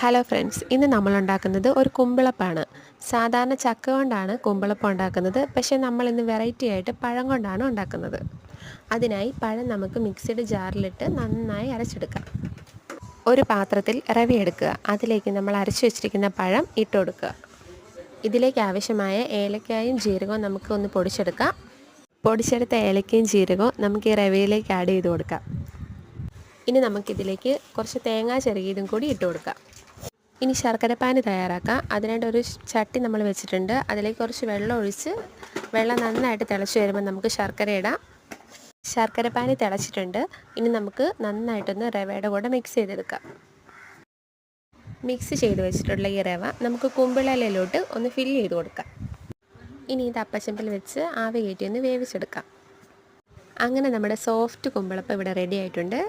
Hello friends ഇന്ന് നമ്മൾ ഉണ്ടാക്കുന്നത് ഒരു കുമ്പിളപ്പാണ്. സാധാരണ ചക്ക കൊണ്ടാണ് കുമ്പിളപ്പം ഉണ്ടാക്കുന്നത്. പക്ഷേ നമ്മൾ ഇന്ന് വെറൈറ്റി ആയിട്ട് പഴം കൊണ്ടാണ് ഉണ്ടാക്കുന്നത്. അതിനായി പഴം നമുക്ക് മിക്സിയുടെ ജാറിലിട്ട് നന്നായി അരച്ചെടുക്കാം. ഒരു പാത്രത്തിൽ റവി എടുക്കുക. അതിലേക്ക് നമ്മൾ അരച്ചു വെച്ചിരിക്കുന്ന പഴം ഇട്ട് കൊടുക്കുക. ഇതിലേക്ക് ആവശ്യമായ ഏലക്കായും ജീരകവും നമുക്ക് ഒന്ന് പൊടിച്ചെടുക്കാം. പൊടിച്ചെടുത്ത ഏലക്കയും ജീരകവും നമുക്ക് ഈ റവയിലേക്ക് ആഡ് ചെയ്ത് കൊടുക്കാം. ഇനി നമുക്കിതിലേക്ക് കുറച്ച് തേങ്ങ ചെറുകിയതും കൂടി ഇട്ട് കൊടുക്കാം. ഇനി ശർക്കര ശർക്കരപ്പാനി തയ്യാറാക്കാം. അതിനായിട്ട് ഒരു ചട്ടി നമ്മൾ വെച്ചിട്ടുണ്ട്. അതിലേക്ക് കുറച്ച് വെള്ളം ഒഴിച്ച് വെള്ളം നന്നായിട്ട് തിളച്ച് വരുമ്പോൾ നമുക്ക് ശർക്കര ഇടാം. ശർക്കര ശർക്കരപ്പാനി തിളച്ചിട്ടുണ്ട്. ഇനി നമുക്ക് നന്നായിട്ടൊന്ന് റവയുടെ കൂടെ മിക്സ് ചെയ്തെടുക്കാം. മിക്സ് ചെയ്ത് വെച്ചിട്ടുള്ള ഈ റവ നമുക്ക് കുമ്പിളയിലോട്ട് ഒന്ന് ഫില്ല് ചെയ്ത് കൊടുക്കാം. ഇനി ഇത് അപ്പച്ചമ്പിൽ വെച്ച് ആവി കയറ്റി ഒന്ന് വേവിച്ചെടുക്കാം. അങ്ങനെ നമ്മുടെ സോഫ്റ്റ് കുമ്പിളപ്പം ഇവിടെ റെഡി ആയിട്ടുണ്ട്.